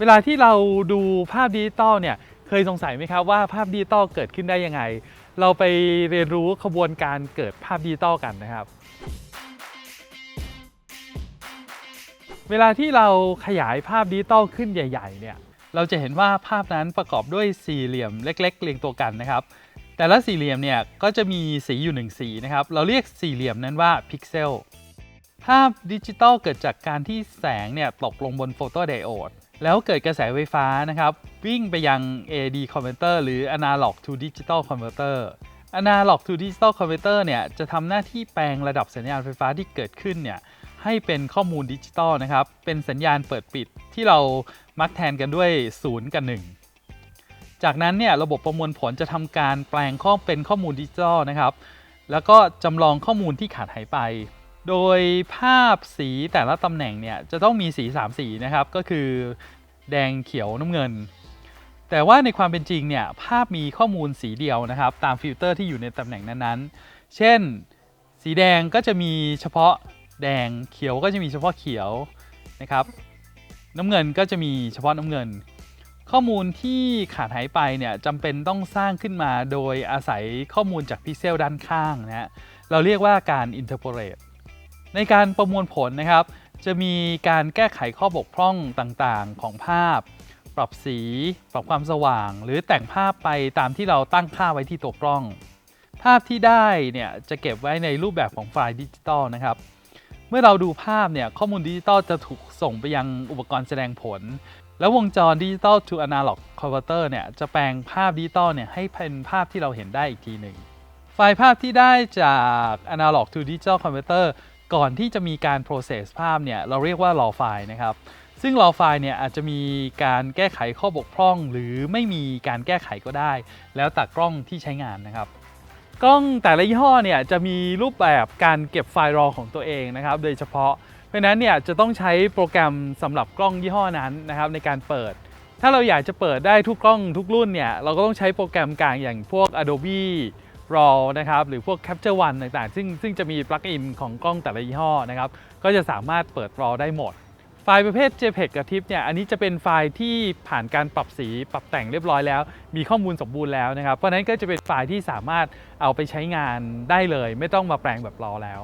เวลาที่เราดูภาพดิจิตอลเนี่ยเคยสงสัยไหมครับว่าภาพดิจิตอลเกิดขึ้นได้ยังไง เราไปเรียนรู้ขบวนการเกิดภาพดิจิตอลกันนะครับ เวลาที่เราขยายภาพดิจิตอลขึ้นใหญ่ ๆ เนี่ยเราจะเห็นว่าภาพนั้นประกอบด้วยสี่เหลี่ยมเล็ก ๆ เรียงตัวกันนะครับ แต่ละสี่เหลี่ยมเนี่ยก็จะมีสีอยู่หนึ่งสีนะครับ เราเรียกสี่เหลี่ยมนั้นว่าพิกเซลภาพดิจิตอลเกิดจากการที่แสงเนี่ยตกลงบนโฟโตไดโอด แล้วเกิดกระแสไฟฟ้านะครับ วิ่งไปยัง AD converter หรือ Analog to Digital Converter Analog to Digital Converter เนี่ยจะทำหน้าที่แปลงระดับสัญญาณไฟฟ้าที่เกิดขึ้นเนี่ยให้เป็นข้อมูลดิจิตอลนะครับ เป็นสัญญาณเปิดปิดที่เรามักแทนกันด้วย 0 กับ 1 จากนั้นเนี่ยระบบประมวลผลจะทำการแปลงข้อเป็นข้อมูลดิจิตอลนะครับ แล้วก็จำลองข้อมูลที่ขาดหายไป โดยภาพสีแต่ละตำแหน่งเนี่ยจะต้องมีสี 3 สีนะครับ ก็คือแดงเขียวน้ำเงิน แต่ว่าในความเป็นจริงเนี่ยภาพมีข้อมูลสีเดียวนะครับ ตามฟิลเตอร์ที่อยู่ในตำแหน่งนั้นๆ เช่น สีแดงก็จะมีเฉพาะแดงเขียวก็จะมีเฉพาะเขียวนะครับ น้ำเงินก็จะมีเฉพาะน้ำเงิน ข้อมูลที่ขาดหายไปเนี่ยจำเป็นต้องสร้างขึ้นมาโดยอาศัยข้อมูลจากพิกเซลด้านข้างนะฮะเราเรียกว่าการ interpolate ในการประมวลผลนะครับ จะมีการแก้ไขข้อบกพร่องต่างๆ ของภาพ ปรับสี ปรับความสว่าง หรือแต่งภาพไปตามที่เราตั้งค่าไว้ที่ตัวกล้อง ภาพที่ได้เนี่ยจะเก็บไว้ในรูปแบบของไฟล์ดิจิตอลนะครับเมื่อเราดูภาพเนี่ยข้อมูลดิจิตอลจะถูกส่งไปยังอุปกรณ์แสดงผล แล้ววงจรดิจิตอล to analog converter เนี่ยจะแปลงภาพดิจิตอลเนี่ยให้เป็นภาพที่เราเห็นได้อีกทีหนึ่งไฟล์ภาพที่ได้จาก analog to digital converter ก่อนที่จะมีการ process ภาพเนี่ยเราเรียกว่า raw file นะครับ ซึ่ง raw file เนี่ยอาจจะมีการแก้ไขข้อบกพร่อง หรือไม่มีการแก้ไขก็ได้ แล้วแต่กล้องที่ใช้งานนะครับ กล้องแต่ละยี่ห้อเนี่ยจะมีรูปแบบการเก็บไฟล์ raw ของตัวเองนะครับ โดยเฉพาะ เพราะฉะนั้นเนี่ยจะต้องใช้โปรแกรมสำหรับกล้องยี่ห้อนั้นนะครับในการเปิดถ้าเราอยากจะเปิดได้ทุกกล้องทุกรุ่นเนี่ยเราก็ต้องใช้โปรแกรมกลางอย่างพวก Adobe RAW นะครับหรือพวก Capture One ต่างๆ ซึ่งซึ่งจะมีปลั๊กอินของกล้องแต่ละยี่ห้อนะครับก็จะสามารถเปิด RAW ได้หมด ไฟล์ประเภท JPEG กับ TIFF เนี่ยอันนี้จะเป็นไฟล์ที่ผ่านการปรับสีปรับแต่งเรียบร้อยแล้ว มีข้อมูลสมบูรณ์แล้วนะครับเพราะฉะนั้นก็จะเป็นไฟล์ที่สามารถเอาไปใช้งานได้เลย ไม่ต้องมาแปลงแบบรอแล้ว